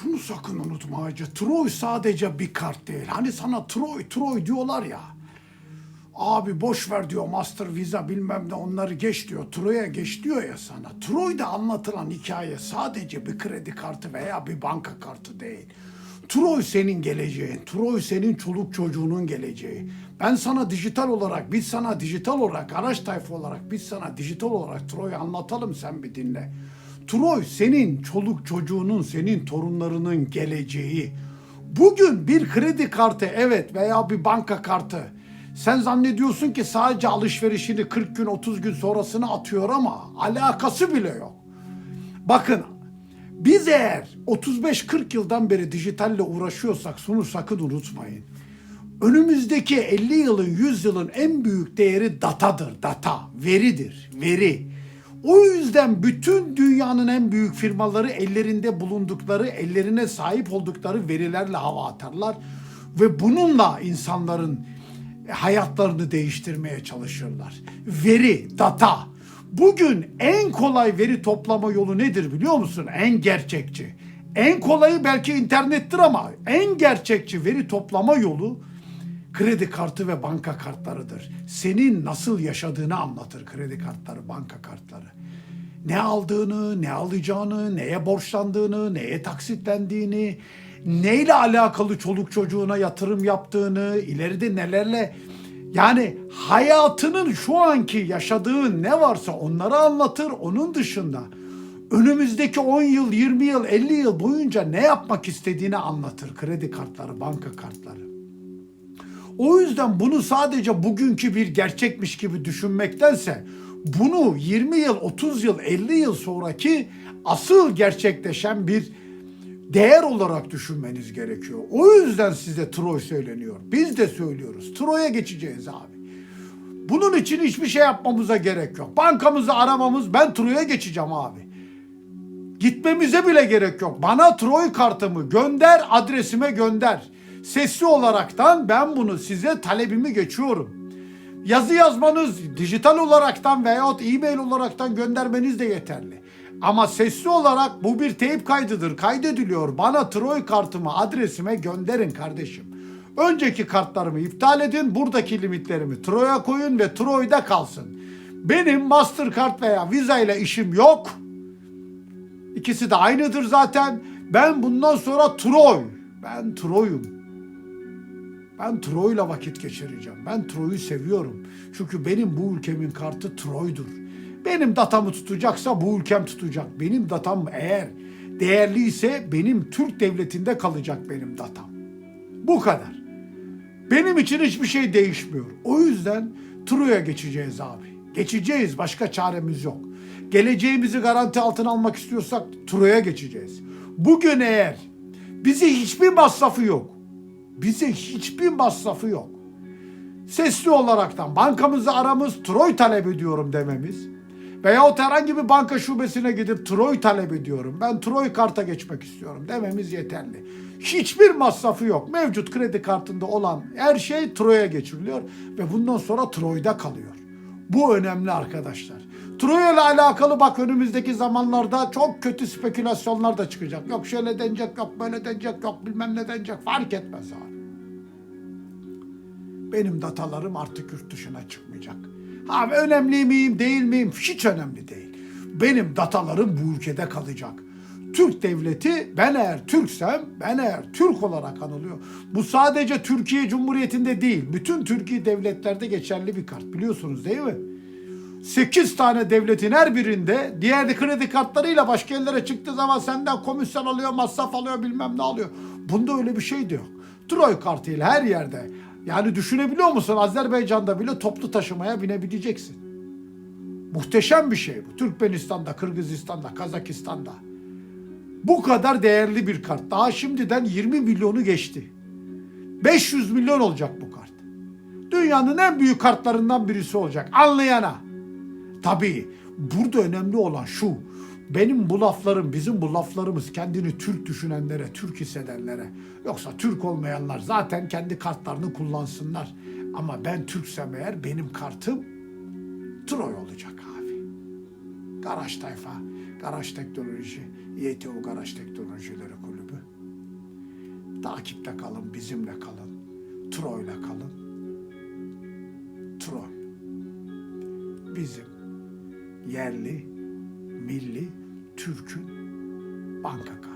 Şunu sakın unutma Hacı. Troy sadece bir kart değil. Hani sana Troy, Troy diyorlar ya. Abi boş ver diyor Master Visa bilmem ne onları geç diyor. Troy'a geç diyor ya sana. Troy'da anlatılan hikaye sadece bir kredi kartı veya bir banka kartı değil. Troy senin geleceğin. Troy senin çoluk çocuğunun geleceği. Ben sana dijital olarak, biz sana dijital olarak, araç tayfa olarak, biz sana dijital olarak Troy'u anlatalım sen bir dinle. Troy senin çoluk çocuğunun, senin torunlarının geleceği. Bugün bir kredi kartı evet veya bir banka kartı sen zannediyorsun ki sadece alışverişini 40 gün 30 gün sonrasını atıyor ama alakası bile yok. Bakın biz eğer 35-40 yıldan beri dijitalle uğraşıyorsak şunu sakın unutmayın. Önümüzdeki 50 yılın 100 yılın en büyük değeri datadır. Data, veridir, veri. O yüzden bütün dünyanın en büyük firmaları ellerinde bulundukları, ellerine sahip oldukları verilerle hava atarlar. Ve bununla insanların hayatlarını değiştirmeye çalışırlar. Veri, data. Bugün en kolay veri toplama yolu nedir biliyor musun? En gerçekçi. En kolayı belki internettir ama en gerçekçi veri toplama yolu kredi kartı ve banka kartlarıdır. Senin nasıl yaşadığını anlatır kredi kartları, banka kartları. Ne aldığını, ne alacağını, neye borçlandığını, neye taksitlendiğini, neyle alakalı çoluk çocuğuna yatırım yaptığını, ileride nelerle yani hayatının şu anki yaşadığı ne varsa onları anlatır. Onun dışında önümüzdeki 10 yıl, 20 yıl, 50 yıl boyunca ne yapmak istediğini anlatır kredi kartları, banka kartları. O yüzden bunu sadece bugünkü bir gerçekmiş gibi düşünmektense bunu 20 yıl, 30 yıl, 50 yıl sonraki asıl gerçekleşen bir değer olarak düşünmeniz gerekiyor. O yüzden size Troy söyleniyor. Biz de söylüyoruz. Troy'a geçeceğiz abi. Bunun için hiçbir şey yapmamıza gerek yok. Bankamızı aramamız ben Troy'a geçeceğim abi. Gitmemize bile gerek yok. Bana Troy kartımı gönder, adresime gönder. Sesli olaraktan ben bunu size talebimi geçiyorum. Yazı yazmanız dijital olaraktan veyahut e-mail olaraktan göndermeniz de yeterli. Ama sesli olarak bu bir teyp kaydıdır. Kaydediliyor. Bana Troy kartımı adresime gönderin kardeşim. Önceki kartlarımı iptal edin. Buradaki limitlerimi Troy'a koyun ve Troy'da kalsın. Benim Mastercard veya Visa ile işim yok. İkisi de aynıdır zaten. Ben bundan sonra Troy. Ben Troy'um. Ben Troy'la vakit geçireceğim. Ben Troy'u seviyorum. Çünkü benim bu ülkemin kartı Troy'dur. Benim datamı tutacaksa bu ülkem tutacak. Benim datam eğer değerli ise benim Türk devletinde kalacak benim datam. Bu kadar. Benim için hiçbir şey değişmiyor. O yüzden Troy'a geçeceğiz abi. Geçeceğiz. Başka çaremiz yok. Geleceğimizi garanti altına almak istiyorsak Troy'a geçeceğiz. Bugün eğer bize hiçbir masrafı yok. Bize hiçbir masrafı yok. Sesli olaraktan bankamızı aramız Troy talep ediyorum dememiz veyahut herhangi bir banka şubesine gidip Troy talep ediyorum. Ben Troy karta geçmek istiyorum dememiz yeterli. Hiçbir masrafı yok. Mevcut kredi kartında olan her şey Troy'a geçiriliyor ve bundan sonra Troy'da kalıyor. Bu önemli arkadaşlar. Troy ile alakalı bak önümüzdeki zamanlarda çok kötü spekülasyonlar da çıkacak. Yok şöyle denecek, yok böyle denecek, yok bilmem ne denecek. Fark etmez abi. Benim datalarım artık yurt dışına çıkmayacak. Ha önemli miyim değil miyim hiç önemli değil. Benim datalarım bu ülkede kalacak. Türk devleti ben eğer Türksem ben eğer Türk olarak anılıyor. Bu sadece Türkiye Cumhuriyeti'nde değil bütün Türkiye devletlerde geçerli bir kart biliyorsunuz değil mi? 8 tane devletin her birinde diğer kredi kartlarıyla başka yerlere çıktığı zaman senden komisyon alıyor, masraf alıyor, bilmem ne alıyor. Bunda öyle bir şey de yok. Troy kartıyla her yerde. Yani düşünebiliyor musun? Azerbaycan'da bile toplu taşımaya binebileceksin. Muhteşem bir şey bu. Türkmenistan'da, Kırgızistan'da, Kazakistan'da. Bu kadar değerli bir kart. Daha şimdiden 20 milyonu geçti. 500 milyon olacak bu kart. Dünyanın en büyük kartlarından birisi olacak. Anlayana. Tabii burada önemli olan şu. Benim bu laflarım, bizim bu laflarımız kendini Türk düşünenlere, Türk hissedenlere. Yoksa Türk olmayanlar zaten kendi kartlarını kullansınlar. Ama ben Türksem eğer benim kartım Troy olacak abi. Garaj tayfa, garaj teknoloji. YTO Garaj Teknolojileri Kulübü. Takipte kalın, bizimle kalın. Troy'la kalın. Troy. Bizim yerli, milli, Türk'ün banka kartı.